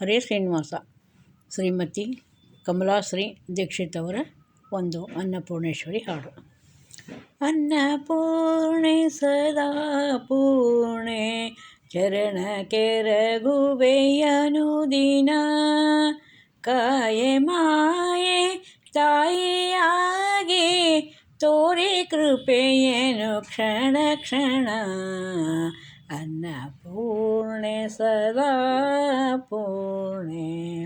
ಹರೇ ಶ್ರೀನಿವಾಸ. ಶ್ರೀಮತಿ ಕಮಲಾಶ್ರೀ ದೀಕ್ಷಿತ್ ಅವರ ಒಂದು ಅನ್ನಪೂರ್ಣೇಶ್ವರಿ ಹಾಡು. ಅನ್ನಪೂರ್ಣೆ ಸದಾ ಪೂರ್ಣೆ ಚರಣ ಕೆರಗುವೆಯನು ದಿನ. ಕಾಯೆ ಮಾಯೆ ತಾಯಿಯಾಗಿ ತೋರಿ ಕೃಪೆಯೇನು ಕ್ಷಣ ಕ್ಷಣ. ಅನ್ನಪೂರ್ಣೆ ಸದಾ ಪೂರ್ಣೆ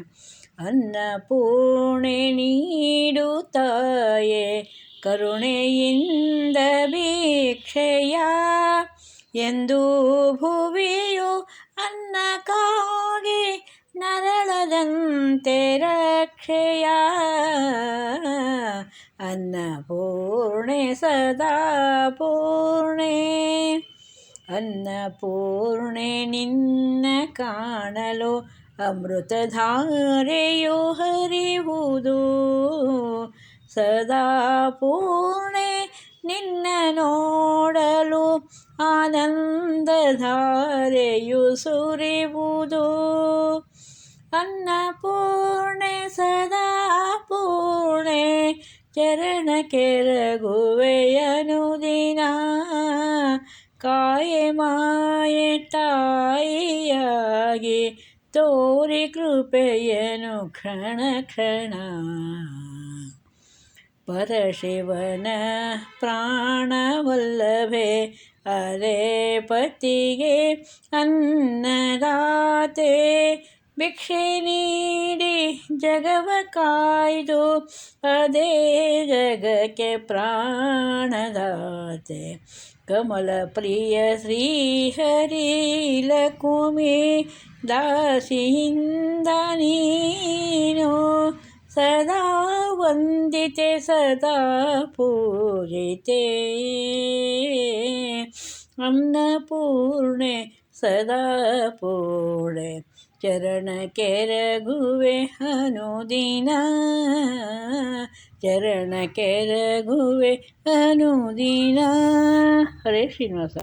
ಅನ್ನಪೂರ್ಣೆ ನೀಡುತ್ತಾಯೆ ಕರುಣೆಯಿಂದ ಭಿಕ್ಷೆಯ ಎಂದು ಭುವಿಯು ಅನ್ನಕ್ಕಾಗಿ ನರಳದಂತೆ ರಕ್ಷೆಯ ಅನ್ನಪೂರ್ಣೆ ಸದಾ ಪೂರ್ಣೆ ಅನ್ನಪೂರ್ಣೆ ನಿನ್ನ ಕಾಣಲು, ಅಮೃತಧಾರೆಯು ಹರಿವುದು ಸದಾ ಪೂರ್ಣೆ ನಿನ್ನ ನೋಡಲು, ಆನಂದಧಾರೆಯು ಸುರಿವುದು ಅನ್ನಪೂರ್ಣೆ ಸದಾ ಪೂರ್ಣೆ, ಚರಣ ಕೆರಗುವೆಯನು ಮಾಯೆ ತಾಯಿಯಾಗಿ ತೋರಿ ಕೃಪೆಯನು ಕ್ಷಣ ಕ್ಷಣ. ಪರಶಿವನ ಪ್ರಾಣವಲ್ಲಭೆ ಅರೆ ಪತಿಗೆ ಅನ್ನದಾತೆ ಭಿಕ್ಷೆ ನೀಡಿ ಜಗವ ಕಾಯ್ದು ಅದೇ ಜಗಕ್ಕೆ ಪ್ರಾಣದಾತೆ. ಕಮಲ ಪ್ರಿಯ ಶ್ರೀಹರಿ ಲಕುಮಿ ದಾಸಿಯಿಂದ ನೀನು ಸದಾ ವಂದಿತೆ ಸದಾ ಪೂಜಿತೆ ಅನ್ನಪೂರ್ಣೆ ಸದಾ ಪೂರ್ಣೆ ಚರಣ ಕೆರಗುವೆ ಅನುದಿನ. ಚರಣ ಕೆರಗುವೆ ಅನುದಿನ. ಹರೇ ಶ್ರೀನಿವಾಸ.